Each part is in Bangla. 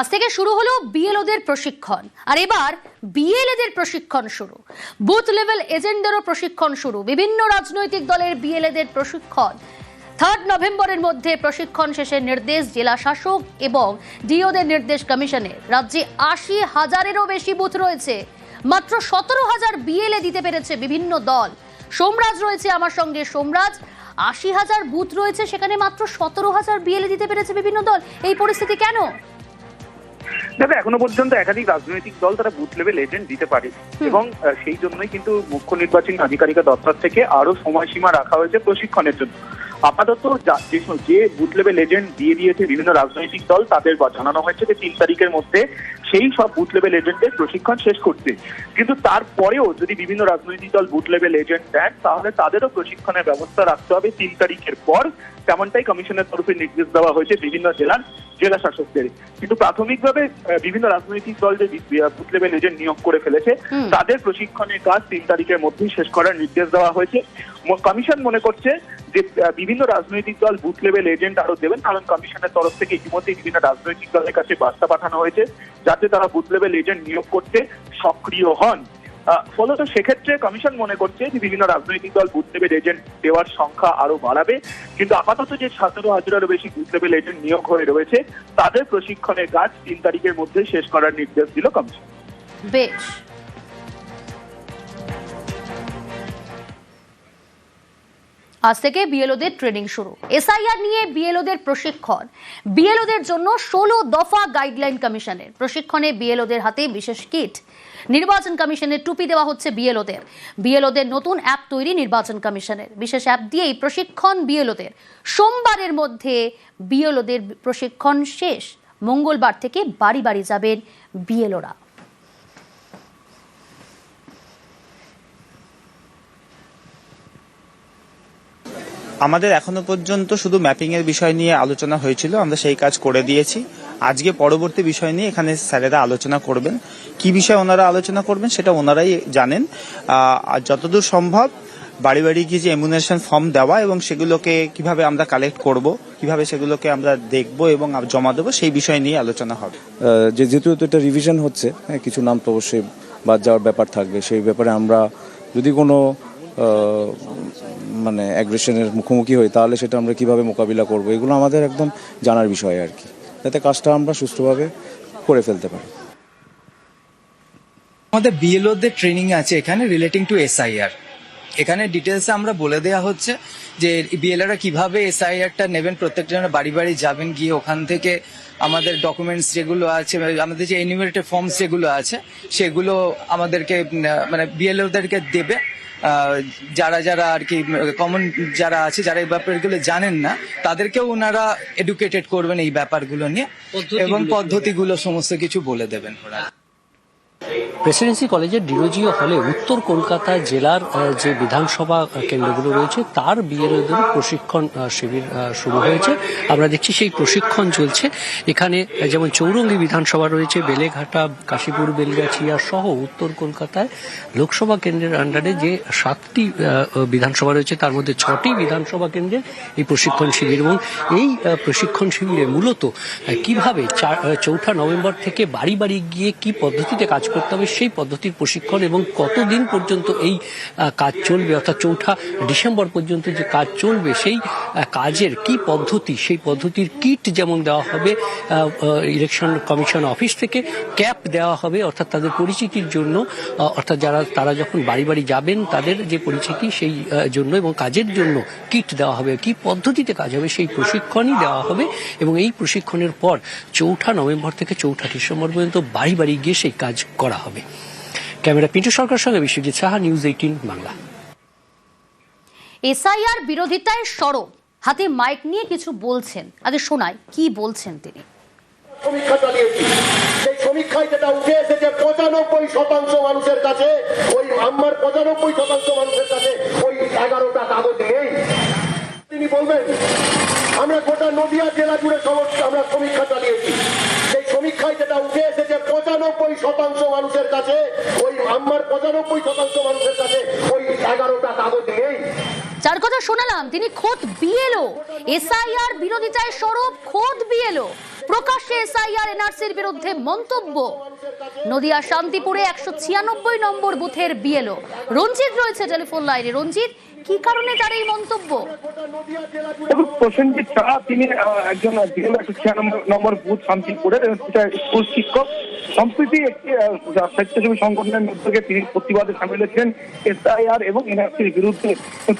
আজ থেকে শুরু হলো বিএলওদের প্রশিক্ষণ। আর এবার বিএলএদের প্রশিক্ষণ শুরু। বুথ লেভেল এজেন্টদেরও প্রশিক্ষণ শুরু। বিভিন্ন রাজনৈতিক দলের বিএলএদের প্রশিক্ষণ। থার্ড নভেম্বরের মধ্যে প্রশিক্ষণ শেষের নির্দেশ জেলা শাসক এবং ডিওদের নির্দেশ কমিশনের। রাজ্যে আশি হাজারেরও বেশি বুথ রয়েছে। মাত্র সতেরো হাজার বিএলএ দিতে পেরেছে বিভিন্ন দল। সোমরাজ রয়েছে আমার সঙ্গে। সোমরাজ, আশি হাজার বুথ রয়েছে, সেখানে মাত্র সতেরো হাজার বিএলএ দিতে পেরেছে বিভিন্ন দল। এই পরিস্থিতি কেন? দেখো এখনও পর্যন্ত একাধিক রাজনৈতিক দল তারা বুথ লেভেল এজেন্ট দিতে পারে। এবং সেই জন্যই কিন্তু মুখ্য নির্বাচনী আধিকারিকা দপ্তর থেকে আরও সময়সীমা রাখা হয়েছে প্রশিক্ষণের জন্য। আপাতত যা- যে বুথ লেভেল এজেন্ট দিয়ে দিয়েছে বিভিন্ন রাজনৈতিক দল তাদের জানানো হয়েছে যে তিন তারিখের মধ্যে সেই সব বুথ লেভেল এজেন্টের প্রশিক্ষণ শেষ করতে। কিন্তু তারপরেও যদি বিভিন্ন রাজনৈতিক দল বুথ লেভেল এজেন্ট দেন তাহলে তাদেরও প্রশিক্ষণের ব্যবস্থা রাখতে হবে তিন তারিখের পর। তেমনটাই কমিশনের তরফে নির্দেশ দেওয়া হয়েছে বিভিন্ন জেলার জেলা শাসকদের। কিন্তু প্রাথমিকভাবে বিভিন্ন রাজনৈতিক দল যে বুথ লেভেল এজেন্ট নিয়োগ করে ফেলেছে তাদের প্রশিক্ষণের কাজ তিন তারিখের মধ্যেই শেষ করার নির্দেশ দেওয়া হয়েছে। কমিশন মনে করছে যে বিভিন্ন রাজনৈতিক দল বুথ লেভেল এজেন্ট আরও দেবেন, কারণ কমিশনের তরফ থেকে ইতিমধ্যেই বিভিন্ন রাজনৈতিক দলের কাছে বার্তা পাঠানো হয়েছে, যাতে তারা বুথ লেভেল এজেন্ট নিয়োগ করতে সক্রিয় হন। ফলত সেক্ষেত্রে কমিশন মনে করছে যে, বিভিন্ন রাজনৈতিক দল বুথ লেভেল এজেন্ট দেওয়ার সংখ্যা আরও বাড়াবে, কিন্তু আপাতত যে সতেরো হাজারেরও বেশি বুথ লেভেল এজেন্ট নিয়োগ হয়ে রয়েছে, তাদের প্রশিক্ষণের কাজ তিন তারিখের মধ্যে শেষ করার নির্দেশ দিল কমিশন। বেশ। আজ থেকে বিএলওদের ট্রেনিং শুরু। এসআইআর নিয়ে বিএলওদের প্রশিক্ষণ। বিএলওদের জন্য ষোলো দফা গাইডলাইন কমিশনের প্রশিক্ষণে বিএলওদের হাতে বিশেষ কিট নির্বাচন কমিশনের টুপি দেওয়া হচ্ছে বিএলওদের। বিএলওদের নতুন অ্যাপ তৈরি নির্বাচন কমিশনের বিশেষ অ্যাপ দিয়েই প্রশিক্ষণ বিএলওদের। সোমবারের মধ্যে বিএলওদের প্রশিক্ষণ শেষ। মঙ্গলবার থেকে বাড়ি বাড়ি যাবেন বিএলওরা। আমাদের এখনও পর্যন্ত শুধু ম্যাপিং এর বিষয় নিয়ে আলোচনা হয়েছিল আমরা সেই কাজ করে দিয়েছি। আজকে পরবর্তী বিষয় নিয়ে এখানে স্যারেরা আলোচনা করবেন। কি বিষয় ওনারা আলোচনা করবেন সেটা ওনারাই জানেন। আর যতদূর সম্ভব বাড়ি বাড়ি গিয়ে যে এমুনেশন ফর্ম দেওয়া এবং সেগুলোকে কীভাবে আমরা কালেক্ট করব কীভাবে সেগুলোকে আমরা দেখব এবং জমা দেবো সেই বিষয় নিয়ে আলোচনা হবে। যে যেহেতু এটা রিভিশন হচ্ছে হ্যাঁ, কিছু নাম তো অবশ্যই বাদ যাওয়ার ব্যাপার থাকবে। সেই ব্যাপারে আমরা যদি কোনো মানে অ্যাগ্রেশনের মুখোমুখি হই, তাহলে সেটা আমরা কীভাবে মোকাবিলা করব? এগুলো আমাদের একদম জানার বিষয় আর কি। যাতে কাজটা আমরা সুষ্ঠুভাবে করে ফেলতে পারি। আমাদের বিএলওদের ট্রেনিং আছে এখানে রিলেটিং টু এসআইআর এখানে ডিটেলসে আমরা বলে দেওয়া হচ্ছে যে বিএলআররা কীভাবে এসআইআরটা নেবেন, প্রত্যেকটা বাড়ি বাড়ি যাবেন, গিয়ে ওখান থেকে আমাদের ডকুমেন্টস যেগুলো আছে, আমাদের যে এনিমেটেড ফর্মস যেগুলো আছে, সেগুলো আমাদেরকে মানে বিএলওদেরকে দেবে। যারা যারা আর কি কমন যারা আছে যারা এই ব্যাপারগুলো জানেন না তাদেরকেও ওনারা এডুকেটেড করবেন এই ব্যাপারগুলো নিয়ে এবং পদ্ধতিগুলো সমস্ত কিছু বলে দেবেন ওরা। প্রেসিডেন্সি কলেজের ডিরোজিও হলে উত্তর কলকাতা জেলার যে বিধানসভা কেন্দ্রগুলো রয়েছে, তার বিএলওদের প্রশিক্ষণ শিবির শুরু হয়েছে। আমরা দেখছি সেই প্রশিক্ষণ চলছে। এখানে যেমন চৌরঙ্গি বিধানসভা রয়েছে, বেলেঘাটা, কাশীপুর, বেলগাছিয়া সহ উত্তর কলকাতায় লোকসভা কেন্দ্রের আন্ডারে যে সাতটি বিধানসভা রয়েছে, তার মধ্যে ছটি বিধানসভা কেন্দ্রে এই প্রশিক্ষণ শিবির এবং এই প্রশিক্ষণ শিবিরে মূলত কীভাবে চৌঠা নভেম্বর থেকে বাড়ি বাড়ি গিয়ে কি পদ্ধতিতে কাজ করতে হবে সেই পদ্ধতির প্রশিক্ষণ এবং কতদিন পর্যন্ত এই কাজ চলবে অর্থাৎ চৌঠা ডিসেম্বর পর্যন্ত যে কাজ চলবে সেই কাজের কি পদ্ধতি, সেই পদ্ধতির কিট যেমন দেওয়া হবে ইলেকশন কমিশন অফিস থেকে ক্যাপ দেওয়া হবে অর্থাৎ তাদের পরিচিতির জন্য অর্থাৎ যারা, তারা যখন বাড়ি বাড়ি যাবেন তাদের যে পরিচিতি সেই জন্য এবং কাজের জন্য কিট দেওয়া হবে, কি পদ্ধতিতে কাজ হবে সেই প্রশিক্ষণই দেওয়া হবে এবং এই প্রশিক্ষণের পর চৌঠা নভেম্বর থেকে চৌঠা ডিসেম্বর পর্যন্ত বাড়ি বাড়ি গিয়ে সেই কাজ করা হবে। ক্যামেরা পিন্টু সরকার সঙ্গে Biswajit Saha news eighteen Bangla. SIR বিরোধিতায় সরব। হাতে মাইক নিয়ে কিছু বলছেন। আগে শোনাই কি বলছেন তিনি? সমীক্ষা চালিয়েছি সেই সমীক্ষায় যেটা উঠে এসেছে পঁচানব্বই শতাংশ মানুষের কাছে ওই আমার পঁচানব্বই শতাংশ মানুষের কাছে ওই এগারোটা কাগজ নেই। তিনি বলবেন আমরা গোটা নদিয়া জেলা জুড়ে সমস্ত আমরা সমীক্ষা চালিয়েছি সেই সমীক্ষায় যেটা উঠে এসেছে পঁচানব্বই শতাংশ মানুষের কাছে, ওই আমার পঁচানব্বই শতাংশ মানুষের কাছে ওই এগারোটা কাগজ নেই। যার কথা শোনালাম, তিনি খোদ বিএলও। এসআইআর বিরোধিতায় স্বরূপ খোদ বিএলও। প্রকাশ্যে এসআইআর এনআরসির বিরুদ্ধে মন্তব্য। নদিয়া শান্তিপুরে একশো ছিয়ানব্বই নম্বর বুথের বিএলও। রঞ্জিত রয়েছে টেলিফোন লাইনে। রঞ্জিত, কি কারণে তার এই মন্তব্য? প্রসেনজিৎ তিনি একজন একশো ছিয়ানব্বই নম্বর বুথ শান্তিপুরের স্কুল শিক্ষক। একটি স্বেচ্ছাসেবী সংগঠনের মধ্যে তিনি প্রতিবাদে সামিল হয়েছিলেন এসআইআর এবং এনআরসির বিরুদ্ধে।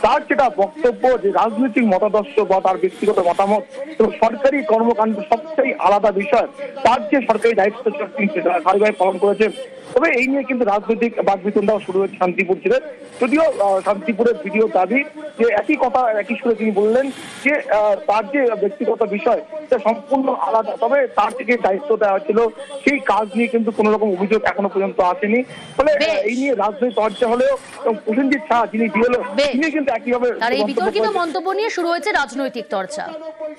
তার যেটা বক্তব্য যে রাজনৈতিক মতাদর্শ বা তার ব্যক্তিগত মতামত এবং সরকারি কর্মকাণ্ড সবচেয়ে আলাদা বিষয়, তার যে সরকারি দায়িত্ব সেটা ধারাবাহিক পালন করেছে তবে এই নিয়ে কিন্তু রাজনৈতিক বাকবিতণ্ডাও শুরু হয়েছে শান্তিপুর জেলে। যদিও আহ, শান্তিপুরের ভিডিও দাবি যে একই কথা একই সুরে তিনি বললেন যে তার যে ব্যক্তিগত বিষয় সেটা সম্পূর্ণ আলাদা। তবে তার থেকে দায়িত্ব দেওয়া হয়েছিল সেই কাজ নিয়ে কিন্তু কোনো রকম অভিযোগ এখনও পর্যন্ত আসেনি। ফলে এই নিয়ে রাজনৈতিক চর্চা হলেও এবং প্রসেনজিৎ শাহ যিনি বিএলও। তিনি কিন্তু একইভাবে তার এই মন্তব্য বিতর্কিত। মন্তব্য নিয়ে শুরু হয়েছে রাজনৈতিক চর্চা।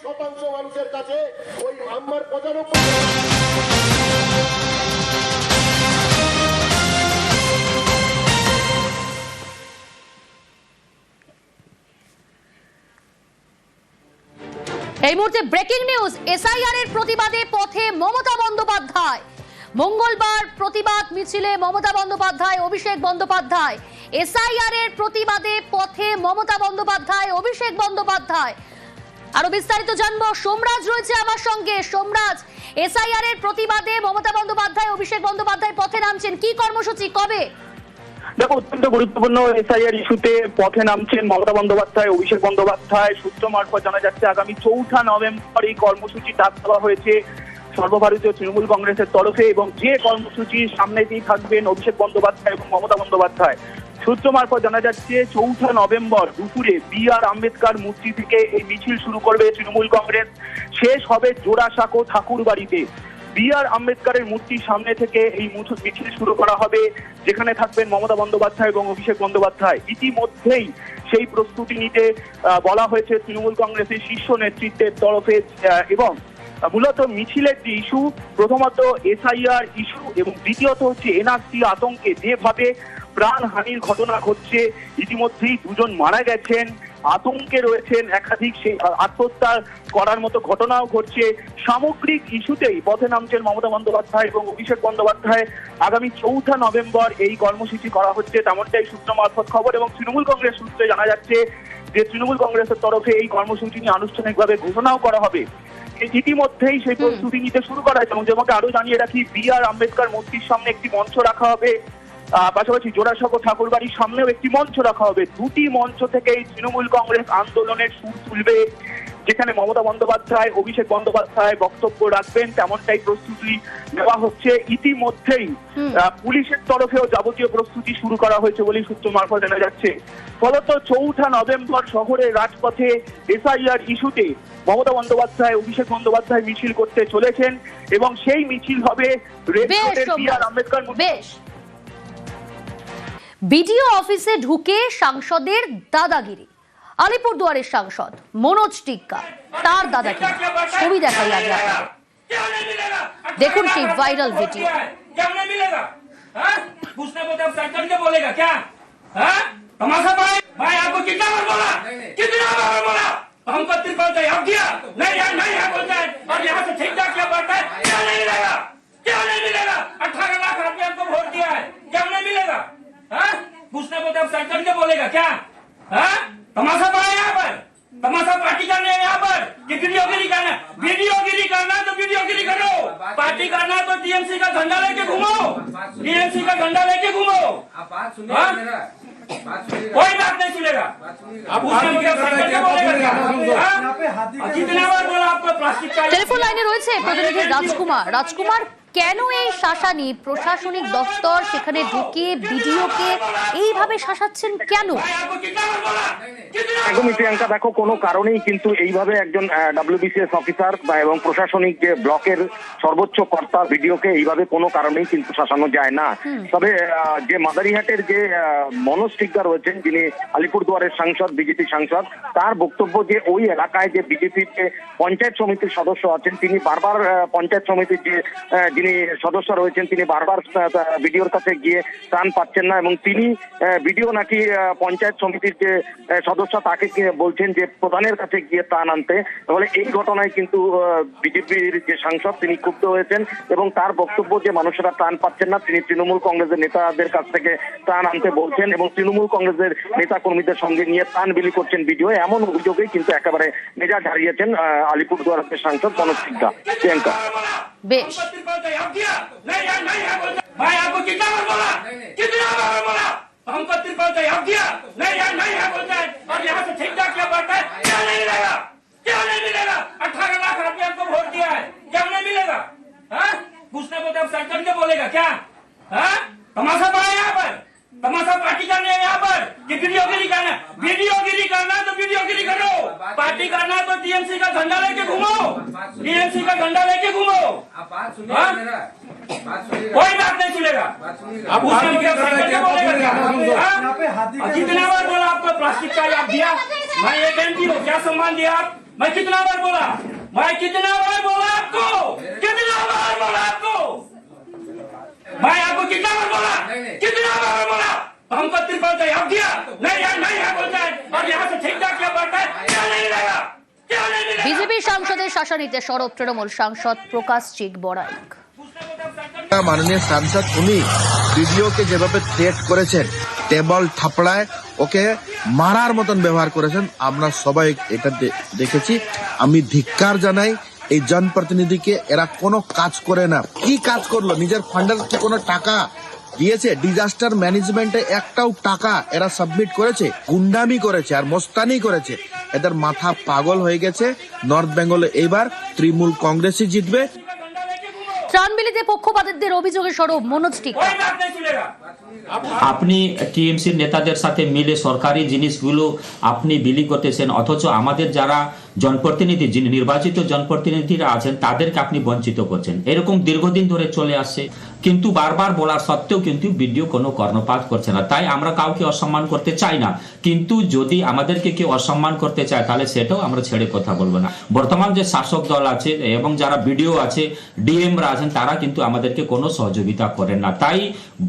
শতাংশ মানুষের কাছে ওই আমার এই মুহূর্তে ব্রেকিং নিউজ এসআইআর এর প্রতিবাদে পথে মমতা বন্দ্যোপাধ্যায়। মঙ্গলবার প্রতিবাদ মিছিলে মমতা বন্দ্যোপাধ্যায়, অভিষেক বন্দ্যোপাধ্যায়। এসআইআর এর প্রতিবাদে পথে মমতা বন্দ্যোপাধ্যায়, অভিষেক বন্দ্যোপাধ্যায়। আরও বিস্তারিত জানব, সোমরাজ রয়েছে আমার সঙ্গে। সোমরাজ এসআইআর এর প্রতিবাদে মমতা বন্দ্যোপাধ্যায়, অভিষেক বন্দ্যোপাধ্যায় পথে নামছেন। কি কর্মসূচি? কবে? দেখো, অত্যন্ত গুরুত্বপূর্ণ এসআইআর ইস্যুতে পথে নামছেন মমতা বন্দ্যোপাধ্যায়, অভিষেক বন্দ্যোপাধ্যায়, সূত্র মারফত জানা যাচ্ছে আগামী চৌঠা নভেম্বর এই কর্মসূচি ডাক দেওয়া হয়েছে সর্বভারতীয় তৃণমূল কংগ্রেসের তরফে এবং যে কর্মসূচি সামনেতেই থাকবেন অভিষেক বন্দ্যোপাধ্যায় এবং মমতা বন্দ্যোপাধ্যায়। সূত্র মারফত জানা যাচ্ছে চৌঠা নভেম্বর দুপুরে বি আর আম্বেদকর মূর্তি থেকে এই মিছিল শুরু করবে তৃণমূল কংগ্রেস। শেষ হবে জোড়াসাঁকো ঠাকুর বাড়িতে বি আর আম্বেদকরের মূর্তির সামনে থেকে এই মিছিল শুরু করা হবে, যেখানে থাকবেন মমতা বন্দ্যোপাধ্যায় এবং অভিষেক বন্দ্যোপাধ্যায়। ইতিমধ্যেই সেই প্রস্তুতি নিতে বলা হয়েছে তৃণমূল কংগ্রেসের শীর্ষ নেতৃত্বের তরফে এবং মূলত মিছিলের যে ইস্যু, প্রথমত এসআইআর ইস্যু এবং দ্বিতীয়ত হচ্ছে এনআরসি আতঙ্কে যেভাবে প্রাণহানির ঘটনা ঘটছে, ইতিমধ্যেই দুজন মারা গেছেন। আতঙ্কে রয়েছেন একাধিক সেই আত্মহত্যা করার মতো ঘটনাও ঘটছে। সামগ্রিক ইস্যুতেই পথে নামছেন মমতা বন্দ্যোপাধ্যায় এবং অভিষেক বন্দ্যোপাধ্যায়। আগামী চৌঠা নভেম্বর এই কর্মসূচি করা হচ্ছে তেমনটাই সূত্র মারফত খবর এবং তৃণমূল কংগ্রেস সূত্রে জানা যাচ্ছে যে তৃণমূল কংগ্রেসের তরফে এই কর্মসূচি নিয়ে আনুষ্ঠানিকভাবে ঘোষণাও করা হবে। ইতিমধ্যেই সেই প্রস্তুতি নিতে শুরু করা হয়েছে এবং যেমন আরও জানিয়ে রাখি বি আর আম্বেদকর মূর্তির সামনে একটি মঞ্চ রাখা হবে। পাশাপাশি জোড়াসাঁকো ঠাকুর বাড়ির সামনেও একটি মঞ্চ রাখা হবে। দুটি মঞ্চ থেকে এই তৃণমূল কংগ্রেস আন্দোলনের সুর তুলবে। যেখানে মমতা বন্দ্যোপাধ্যায় অভিষেক বন্দ্যোপাধ্যায় বক্তব্য রাখবেন তেমনটাই প্রস্তুতি নেওয়া হচ্ছে। ইতিমধ্যেই পুলিশের তরফেও যাবতীয় প্রস্তুতি শুরু করা হয়েছে বলেই সূত্র মারফত জানা যাচ্ছে। ফলত চৌঠা নভেম্বর শহরের রাজপথে এসআইআর ইস্যুতে মমতা বন্দ্যোপাধ্যায় অভিষেক বন্দ্যোপাধ্যায় মিছিল করতে চলেছেন এবং সেই মিছিল হবে রেড রোডের বি আর আম্বেদকর বিডিও অফিসে ঢুকে সাংসদের দাদাগিরি আলিপুরদুয়ারের সাংসদ মনোজ টিক্কা তার দাদাগিরি ছবি দেখাই আগে আপনাদের क्यों नहीं मिलेगा देखो कि वायरल वीडियो। क्या नहीं मिलेगा हाँ? पूछने को जब सरकार के बोलेगा क्या हाँ? तमाशा भाई भाई आपको कितना बार बोला कितना बार बोला हमको तिरपल चाहिए अब किया नहीं है नहीं है बोलता है और यहाँ से ठीक ठाक क्या बढ़ता है क्या नहीं मिलेगा क्या नहीं मिलेगा अठारह लाख आदमी हमको वोट दिया है क्या नहीं मिलेगा हाँ? पूछने को जब सरकार के बोलेगा क्या हाँ? तमाशा पाए यहाँ पर तमाशा पार्टी करने है यहाँ पर कि वीडियोगिरी करना वीडियोगिरी करना है तो वीडियोगिरी करो पार्टी करना है तो टीएमसी का झंडा लेके घूमो टीएमसी का झंडा लेके घूमो आप बात सुनिए हाँ? मेरा बात सुनिएगा कोई बात नहीं सुनेगा आप उसने मुझे सरकार के बोलेगा क्या हाँ? कितना बार बोला आपको प्लास्टिक का টেলিফোন লাইনে রয়েছে প্রতিনিধি রাজকুমার রাজকুমার কেন এই শাসানি? প্রশাসনিক দপ্তর সেখানে ঢুকে বিডিওকে এইভাবে শাসাচ্ছেন কেন? একদমই প্রিয়াঙ্কা দেখো কোনো কারণেই কিন্তু এইভাবে একজন ডাব্লিউবিসিএস অফিসার বা এবং প্রশাসনিক যে ব্লকের সর্বোচ্চ কর্তা বিডিওকে এইভাবে কোনো কারণেই কিন্তু শাসানো যায় না। তবে যে মাদারিহাটের যে মনোজ টিকদার রয়েছেন যিনি আলিপুরদুয়ারের সাংসদ বিজেপি সাংসদ তার বক্তব্য যে ওই এলাকায় যে বিজেপির যে পঞ্চায়েত সমিতির সদস্য আছেন তিনি বারবার পঞ্চায়েত সমিতির যে যিনি সদস্য রয়েছেন, তিনি বারবার বিডিওর কাছে গিয়ে ত্রাণ পাচ্ছেন না এবং তিনি বিডিও নাকি পঞ্চায়েত সমিতির যে সদস্য তাকে বলছেন যে প্রধানের কাছে গিয়ে ত্রাণ আনতে। তাহলে এই ঘটনায় কিন্তু বিজেপির যে সাংসদ, তিনি ক্ষুব্ধ হয়েছেন এবং তার বক্তব্য যে মানুষেরা ত্রাণ পাচ্ছেন না, তিনি তৃণমূল কংগ্রেসের নেতাদের কাছ থেকে ত্রাণ আনতে বলছেন এবং তৃণমূল কংগ্রেসের নেতা কর্মীদের সঙ্গে নিয়ে ত্রাণ বিলি করছেন বিডিও এমন অভিযোগেই কিন্তু একেবারে মেজাজ হারিয়েছেন আলিপুরদুয়ারের সাংসদ মনোজ সিদ্ধা প্রিয়াঙ্কা। বেশ। अब किया? नहीं यार नहीं है बोलता भाई आपको कितना बार बोला? कितना बार बोला? हमको तिरपल अब किया? नहीं यार नहीं है बोलता है और यहाँ से ठेका क्या बढ़ता है? क्या नहीं मिलेगा? क्या नहीं मिलेगा? अठारह लाख रुपया हमको वोट दिया है। क्या नहीं मिलेगा? हाँ? पूछने बोलते अब सरकार क्या बोलेगा क्या? हाँ? तमाशा पड़ा यहाँ पर। तमाशा पार्टी करने है यहाँ पर कि वीडियोगिरी करना वीडियोगिरी करना है तो वीडियोगिरी करो। पार्टी करना तो टीएमसी का झंडा लेके घूमो। टीएमसी का झंडा लेके घूमो। आप बात सुनिए हाँ? कोई बात नहीं सुनेगा। हाँ? और कितना बार बोला आपको प्लास्टिक का आप दिया? मैं एक एमपी हूँ क्या सम्मान दिया आप? मैं कितना बार बोला? मैं कितना बार बोला आपको? कितना बार बोला आपको? मैं आपको कितना बार बोला कितना बार बोला हमको तिरपल चाहिए अब दिया नहीं है नहीं है बोलता है और यहाँ से ठेका क्या बढ़ता है क्या नहीं मिलेगा क्या नहीं मिलेगा বিজেপি সাংসদের শাসানিতে সরব তৃণমূল সাংসদ প্রকাশ চিক বড়াইক মাননীয় সাংসদ উনি ভিডিওকে যেভাবে থ্রেট করেছেন টেবল থাপড়ায় ওকে মারার মতন ব্যবহার করেছেন আমরা সবাই এটা দে- দেখেছি আমি ধিক্কার জানাই এই জনপ্রতিনিধিকে এরা কোনো কাজ করে না। কি কাজ করল? নিজের ফান্ডার কি কোনো টাকা দিয়েছে? ডিজাস্টার ম্যানেজমেন্টে একটাও টাকা এরা সাবমিট করেছে গুন্ডামি করেছে আর মোস্তানি করেছে। এদের মাথা পাগল হয়ে গেছে। নর্থ বেঙ্গলে এবার তৃণমূল কংগ্রেসই জিতবে। ত্রাণবিলিতে পক্ষপাতিত্বের অভিযোগে সরব মনোজ আপনি টিএমসির নেতাদের সাথে মিলে সরকারি জিনিসগুলো আপনি বিলি করতেছেন অথচ আমাদের যারা জনপ্রতিনিধি, যিনি নির্বাচিত জনপ্রতিনিধিরা আছেন, তাদেরকে আপনি বঞ্চিত করছেন। এরকম দীর্ঘদিন ধরে চলে আসছে কিন্তু বারবার বলার সত্ত্বেও কিন্তু বিডিও কোনো কর্ণপাত করছে না। তাই আমরা কাউকে অসম্মান করতে চাই না। কিন্তু যদি আমাদেরকে কেউ অসম্মান করতে চায়, তাহলে সেটাও আমরা ছেড়ে কথা বলব না। বর্তমান যে শাসক দল আছে এবং যারা বিডিও আছে, ডিএমরা আছেন, তারা কিন্তু আমাদেরকে কোনো সহযোগিতা করেন না। তাই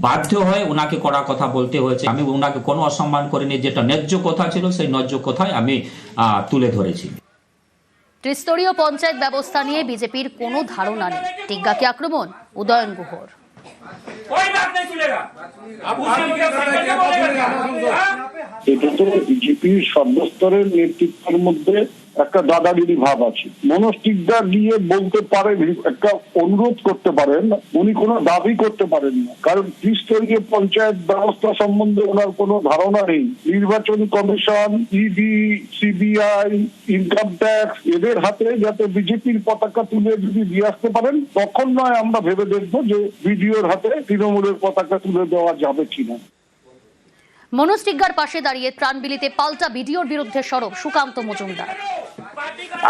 বাধ্য হয়ে ওনাকে কড়া কথা বলতে হয়েছে। আমি ওনাকে কোনো অসম্মান করিনি, যেটা ন্যায্য কথা ছিল, সেই ন্যায্য কথাই আমি তুলে ধরেছি। ত্রিস্তরীয় পঞ্চায়েত ব্যবস্থা নিয়ে বিজেপির কোনো ধারণা নেই। টিগ্গাকে আক্রমণ? উদয়ন গুহর। এটা তো সর্বস্তরের নেতৃত্বের মধ্যে একটা দাদাগিরি ভাব আছে। মনোজ গিয়ে বলতে পারেন একটা অনুরোধ করতে পারেন, উনি কোনো দাবি করতে পারেন না। কারণ ত্রিস্তরীয় পঞ্চায়েত ব্যবস্থা সম্বন্ধে ওনার কোনো ধারণা নেই। নির্বাচন commission ED CBI income tax এদের হাতে যাতে বিজেপির পতাকা তুলে যদি দিয়ে আসতে পারেন, তখন নয় আমরা ভেবে দেখব যে বিডিওর হাতে তৃণমূলের পতাকা তুলে দেওয়া যাবে কিনা। মনোজ পাশে দাঁড়িয়ে ত্রাণ বিলিতে পাল্টা বিডিওর বিরুদ্ধে সরব সুকান্ত মজুমদার।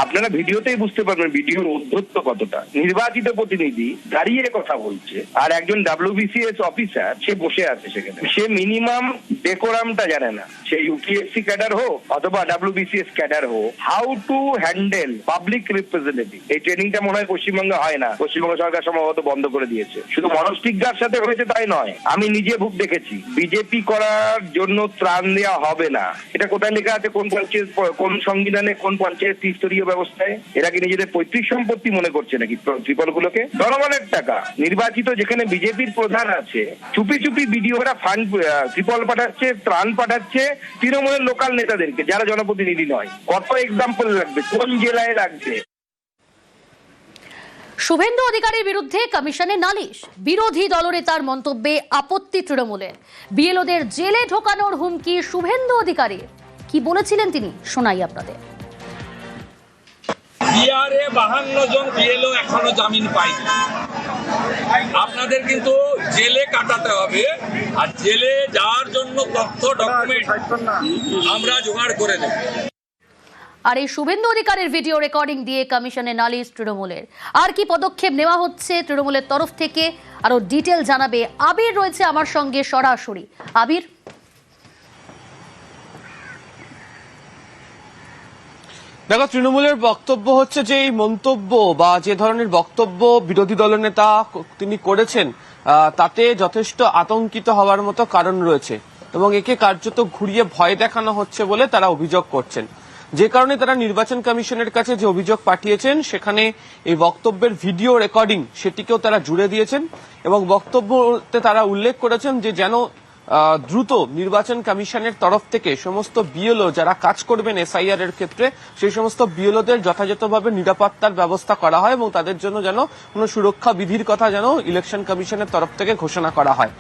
আপনারা ভিডিওতেই বুঝতে পারবেন ভিডিওর অধ্যত্ব কতটা। নির্বাচিত প্রতিনিধি দাঁড়িয়ে কথা বলছে, আর একজন ডাব্লিউবিসিএস অফিসার সে বসে আছে সেখানে। সে মিনিমাম ডেকোরামটা জানে না। সে ইউপিএসসি ক্যাডার হোক অথবা ডাব্লিউবিসিএস ক্যাডার হোক how to handle public representative এই ট্রেনিংটা মনে হয় পশ্চিমবঙ্গে হয় না। পশ্চিমবঙ্গ সরকার সম্ভবত বন্ধ করে দিয়েছে। শুধু মনস্টিকগার সাথে হয়েছে তাই নয়, আমি নিজে ভুগ দেখেছি। বিজেপি করার জন্য ত্রাণ দেওয়া হবে না। এটা কোথায় লেখা আছে? কোন পঞ্চায়েত, কোন সংবিধানে কোন পঞ্চায়েত ত্রিস্তরীয় ব্যবস্থায়, এরা কি নিজেদের পৈতৃক সম্পত্তি মনে করছে নাকি ত্রিপল গুলোকে জনগণের টাকা। নির্বাচিত যেখানে বিজেপির প্রধান আছে, চুপি চুপি বিডিওরা ফান্ড ত্রিপল পাঠাচ্ছে, ত্রাণ পাঠাচ্ছে তৃণমূলের লোকাল নেতাদেরকে, যারা জনপ্রতিনিধি নয়। কত এক্সাম্পল লাগবে, কোন জেলায় লাগবে? শুভেন্দু অধিকারীর বিরুদ্ধে কমিশনে নালিশ। বিরোধী দলনেতার মন্তব্যে আপত্তি তৃণমূলের। বিএলওদের জেলে ঢোকানোর হুমকি শুভেন্দু অধিকারীর। কি বলেছিলেন তিনি, শোনাই আপনাদের। বিহারে বাহান্ন জন বিএলও এখনও জামিন পায়নি। আপনাদের কিন্তু জেলে কাটাতে হবে, আর জেলে যাওয়ার জন্য তথ্য ডকুমেন্ট আমরা জোগাড় করে দেব আর এই শুভেন্দু অধিকারের ভিডিও রেকর্ডিং দিয়ে কমিশনে নালিশ তৃণমূলের। আর কি পদক্ষেপ নেওয়া হচ্ছে তৃণমূলের তরফ থেকে, আরও ডিটেল জানাবে আবির, রয়েছে আমার সঙ্গে সরাসরি। আবির? দেখো, তৃণমূলের বক্তব্য হচ্ছে যে এই মন্তব্য বা যে ধরনের বক্তব্য বিরোধী দলনেতা তিনি করেছেন তাতে যথেষ্ট আতঙ্কিত হওয়ার মতো কারণ রয়েছে এবং একে কার্যত ঘুরিয়ে ভয় দেখানো হচ্ছে বলে তারা অভিযোগ করছেন। যে কারণে তারা নির্বাচন কমিশনের কাছে যে অভিযোগ পাঠিয়েছেন, সেখানে এই বক্তব্যের ভিডিও রেকর্ডিং সেটিকেও তারা জুড়ে দিয়েছেন এবং বক্তব্যতে তারা উল্লেখ করেছেন যে যেন দ্রুত নির্বাচন কমিশনের তরফ থেকে সমস্ত বিএলও যারা কাজ করবেন এসআইআর এর ক্ষেত্রে, সেই সমস্ত বিএলওদের যথাযথভাবে নিরাপত্তার ব্যবস্থা করা হয় এবং তাদের জন্য যেন কোনো সুরক্ষা বিধির কথা যেন ইলেকশন কমিশনের তরফ থেকে ঘোষণা করা হয়।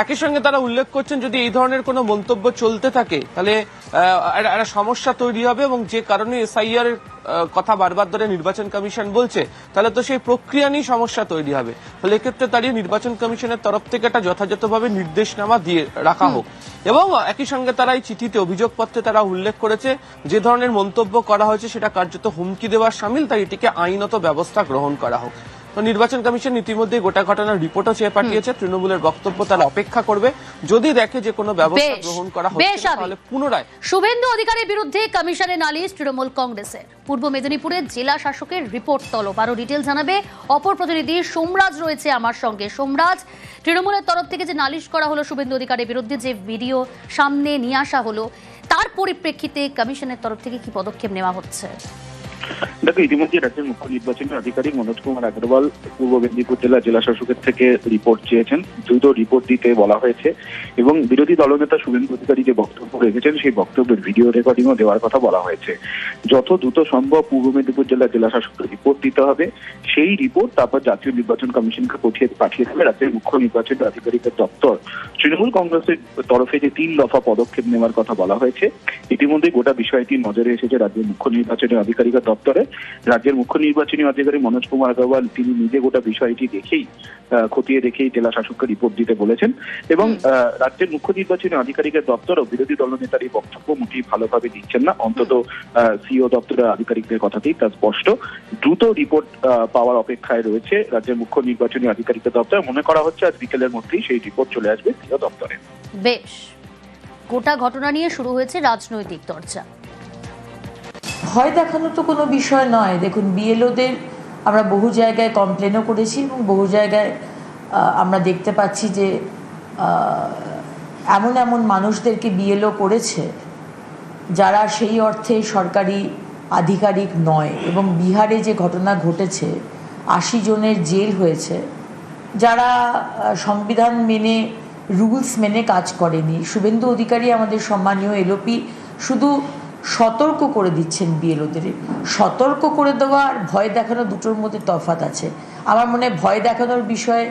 একই সঙ্গে তারা উল্লেখ করছেন যদি এই ধরনের কোনো মন্তব্য চলতে থাকে তাহলে একটা সমস্যা তৈরি হবে এবং যে কারণে এসআইআর কথা বারবার ধরে নির্বাচন কমিশন বলছে তাহলে তো সেই প্রক্রিয়া নিয়ে সমস্যা তৈরি হবে। ফলে এক্ষেত্রে দাঁড়িয়ে নির্বাচন কমিশনের তরফ থেকে একটা যথাযথভাবে নির্দেশনামা দিয়ে রাখা হোক। এবং একই সঙ্গে তারা এই চিঠিতে অভিযোগপত্রে তারা উল্লেখ করেছে যে ধরনের মন্তব্য করা হয়েছে সেটা কার্যত হুমকি দেওয়ার সামিল তাই এটিকে আইনত ব্যবস্থা গ্রহণ করা হোক। তো নির্বাচন কমিশন ইতিমধ্যে গোটা ঘটনার রিপোর্টও চেয়ে পাঠিয়েছে। তৃণমূলের বক্তব্য তারা অপেক্ষা করবে। যদি দেখে যে কোনো ব্যবস্থা গ্রহণ করা হচ্ছে তাহলে পুনরায় শুভেন্দু অধিকারীর বিরুদ্ধে কমিশনে নালিশ তৃণমূল কংগ্রেসের। পূর্ব মেদিনীপুরে জেলা শাসকের রিপোর্ট তলব। আরও ডিটেল জানাবে অপর প্রতিনিধি সোমরাজ রয়েছে আমার সঙ্গে। সোমরাজ তৃণমূলের তরফ থেকে যে নালিশ করা হলো শুভেন্দু অধিকারীর বিরুদ্ধে যে ভিডিও সামনে নিয়ে আসা হলো তার পরিপ্রেক্ষিতে কমিশনের তরফ থেকে কি পদক্ষেপ নেওয়া হচ্ছে? দেখো, ইতিমধ্যে রাজ্যের মুখ্য নির্বাচনী আধিকারিক মনোজ কুমার আগরওয়াল পূর্ব মেদিনীপুর জেলা জেলা শাসকের থেকে রিপোর্ট চেয়েছেন, দ্রুত রিপোর্ট দিতে বলা হয়েছে এবং বিরোধী দলনেতা শুভেন্দু অধিকারী যে বক্তব্য রেখেছেন, সেই বক্তব্যের ভিডিও রেকর্ডিংও দেওয়ার কথা বলা হয়েছে। যত দ্রুত সম্ভব পূর্ব মেদিনীপুর জেলার জেলা শাসককে রিপোর্ট দিতে হবে। সেই রিপোর্ট তারপর জাতীয় নির্বাচন কমিশনকে পাঠিয়ে পাঠিয়ে দেবে রাজ্যের মুখ্য নির্বাচনী আধিকারিকের দপ্তর। তৃণমূল কংগ্রেসের তরফে যে তিন দফা পদক্ষেপ নেওয়ার কথা বলা হয়েছে ইতিমধ্যে গোটা বিষয়টি নজরে এসেছে রাজ্যের মুখ্য নির্বাচনী আধিকারিকের দপ্তরে। রাজ্যের মুখ্য নির্বাচনী আধিকারিক মনোজ কুমার আগরওয়াল তিনি নিজে গোটা বিষয়টি দেখেই খতিয়ে দেখেই জেলা শাসককে রিপোর্ট দিতে বলেছেন এবং রাজ্যের মুখ্য নির্বাচনী আধিকারিকের দপ্তরও বিরোধী দলনেতার এই বক্তব্য মোটেই ভালোভাবে দিচ্ছেন না। অন্তত সিও দপ্তরের আধিকারিকদের কথাতেই তা স্পষ্ট। দ্রুত রিপোর্ট আহ, পাওয়ার অপেক্ষায় রয়েছে রাজ্যের মুখ্য নির্বাচনী আধিকারিকের দপ্তর। মনে করা হচ্ছে আজ বিকেলের মধ্যেই সেই রিপোর্ট চলে আসবে সিও দপ্তরে। বেশ। গোটা ঘটনা নিয়ে শুরু হয়েছে রাজনৈতিক চর্চা। ভয় দেখানো তো কোনো বিষয় নয়। দেখুন, বিএলওদের আমরা বহু জায়গায় কমপ্লেনও করেছি এবং বহু জায়গায় আমরা দেখতে পাচ্ছি যে এমন এমন মানুষদেরকে বিএলও করেছে যারা সেই অর্থে সরকারি আধিকারিক নয় এবং বিহারে যে ঘটনা ঘটেছে, আশি জনের জেল হয়েছে, যারা সংবিধান মেনে রুলস মেনে কাজ করেনি। শুভেন্দু অধিকারী আমাদের সম্মানীয় এলোপি শুধু সতর্ক করে দিচ্ছেন বিএলওদের। সতর্ক করে দেওয়া আর ভয় দেখানো দুটোর মধ্যে তফাত আছে। আমার মনে হয় ভয় দেখানোর বিষয়ে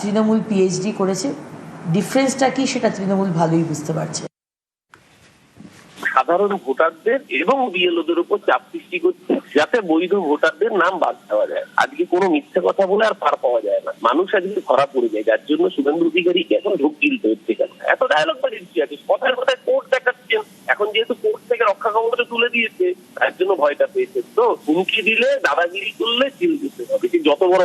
তৃণমূল পিএইচডি করেছে। ডিফারেন্সটা কি সেটা তৃণমূল ভালোই বুঝতে পারছে। সাধারণ ভোটারদের এবং বিএলওদের উপর চাপ সৃষ্টি করছে, যাতে বৈধ ভোটারদের নাম বাদ দেওয়া যায়। আজকে কোনো মিথ্যে কথা বলে আর পার পাওয়া যায় না। মানুষ আজকে ধরা পড়ে যায়, যার জন্য শুভেন্দু অধিকারী এখন ঢোক গিলতে হচ্ছে কেন? এত ডায়লগ বাজিয়েছি আছে কথার কথায় কোর্ট দেখাচ্ছেন। এখন যেহেতু কোর্ট থেকে রক্ষা ক্ষমতা তুলে দিয়েছে, তার জন্য ভয়টা পেয়েছে। তো হুমকি দিলে দাদাগিরি করলে চিল দিতে হবে। যত বড়